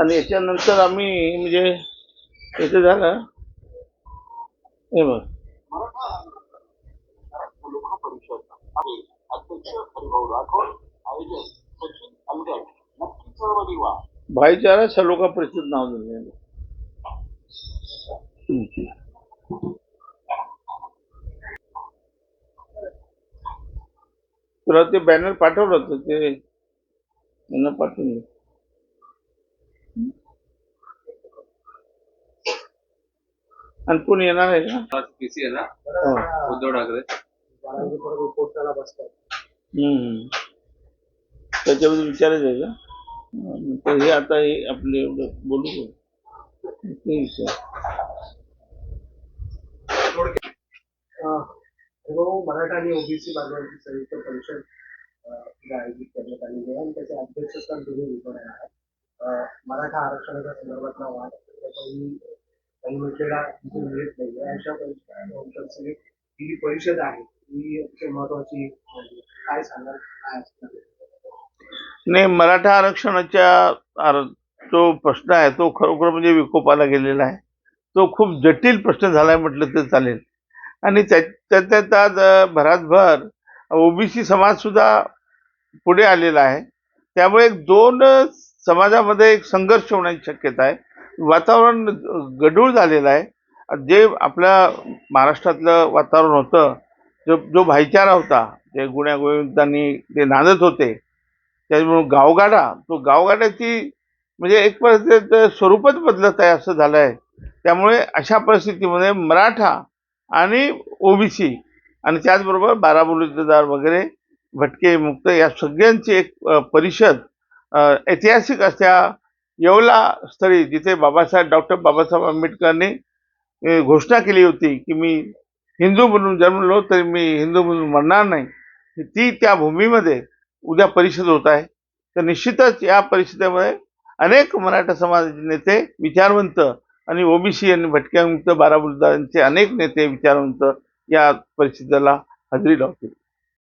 आणि याच्यानंतर आम्ही म्हणजे इथे झालं. हे बघ. भाईचारा सलोखा परिषद नाव दिलेलं तुला ते बॅनर पाठवलं होतं ते? यांना पाठवून दे. आणि कोणी येणार आहे का पीसी आहे ना. उद्धव ठाकरे हम्म. त्याच्याबद्दल विचारायचं आहे का हं, तर हे आता हे आपले एवढं बोलू? ते विचार मराठा आणि ओबीसी बांधवांची संयुक्त परिषद आयोजित करण्यात आलेली आहे आणि त्याचे अध्यक्षस्थान तुम्ही आहे अ, मराठा आरक्षणाच्या संदर्भातला वाद काही मिळत नाही अशा परिस्थितीत ही परिषद आहे ही अतिशय महत्वाची काय सांगाल? काय नाही मराठा आरक्षणाच्या जो प्रश्न आहे तो खरोखर म्हणजे विकोपाला गेलेला आहे. तो खूप जटिल प्रश्न झालाय म्हटलं तर चालेल. आणि त्या- त्यात आज भरातभर ओबीसी समाज सुद्धा पुढे आलेला आहे. त्यामुळे एक दोन समाजामध्ये एक संघर्ष होण्याची शक्यता आहे. वातावरण गढूळ झालेलं आहे. जे आपल्या महाराष्ट्रातलं वातावरण होतं जो जो भाईचारा होता जे गुण्यागोविंदांनी ते नांदत होते त्याच्यामुळे गावगाडा तो गावगाड्याची म्हणजे एक परिस्थिती स्वरूपच बदलत आहे असं झालं आहे त्यामुळे अशा परिस्थितीमध्ये मराठा आणि ओबीसी आणि त्याचबरोबर बाराबुलीदार वगैरे भटके मुक्त या सगळ्यांची एक परिषद ऐतिहासिक अशा येवला स्थळी जिथे बाबासाहेब डॉक्टर बाबासाहेब आंबेडकरांनी घोषणा केली होती की मी हिंदू म्हणून जन्मलो तरी मी हिंदू म्हणून मरणार नाही. ती त्या भूमीमध्ये उद्या परिषद होत आहे. तर निश्चितच या परिषदेमध्ये अनेक मराठा समाजाचे नेते विचारवंत आणि ओबीसी आणि भटक्यामुक्त बाराबुलदारांचे अनेक नेते विचारवंत या परिषदेला हजेरी लावतील.